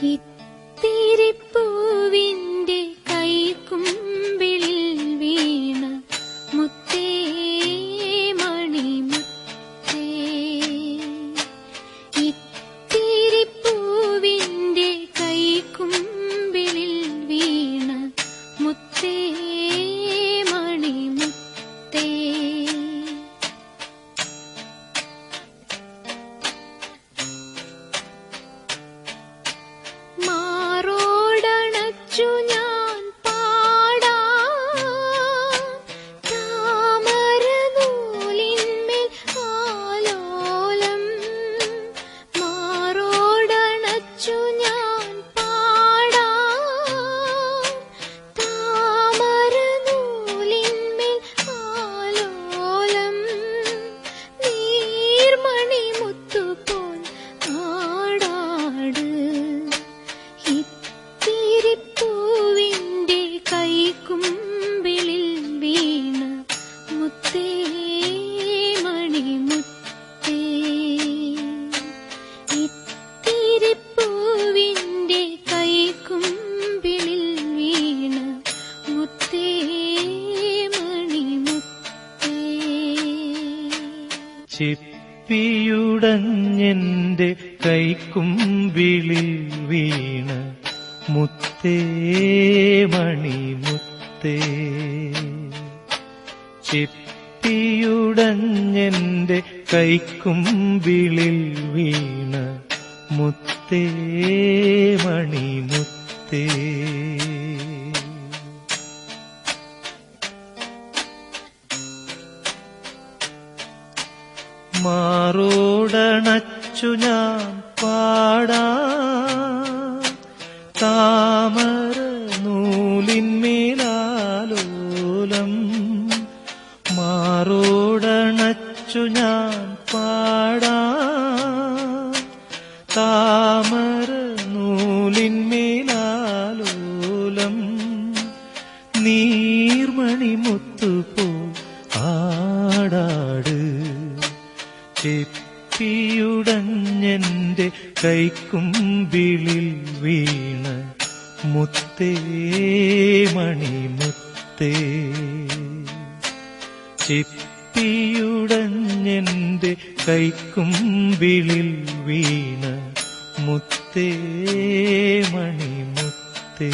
कि तेरे ചിപ്പിയുടഞ്ഞെന്റെ കൈക്കുമ്പിളിൽ വീണ. മുത്തേ മണി മുത്തേ. ചിപ്പിയുടഞ്ഞെന്റെ കൈക്കുമ്പിളിൽ വീണ. മുത്തേ മണിമുത്തേ മാറോടണച്ചു ഞാൻ പാടാ. താമര നൂലിന്മേലാലോലം മാറോടണച്ചു ഞാൻ പാടാ. താമര നൂലിന്മേലാലോലം നീർമണി മുത്തുപോ ചെപ്പിയുടഞ്ഞെന്റെ കൈക്കുമ്പിളിൽ വീണ മുത്തേ മണിമുത്തേ ചിപ്പിയുടഞ്ഞെന്റെ കൈക്കുമ്പിളിൽ വീണ മുത്തേ മണിമുത്തേ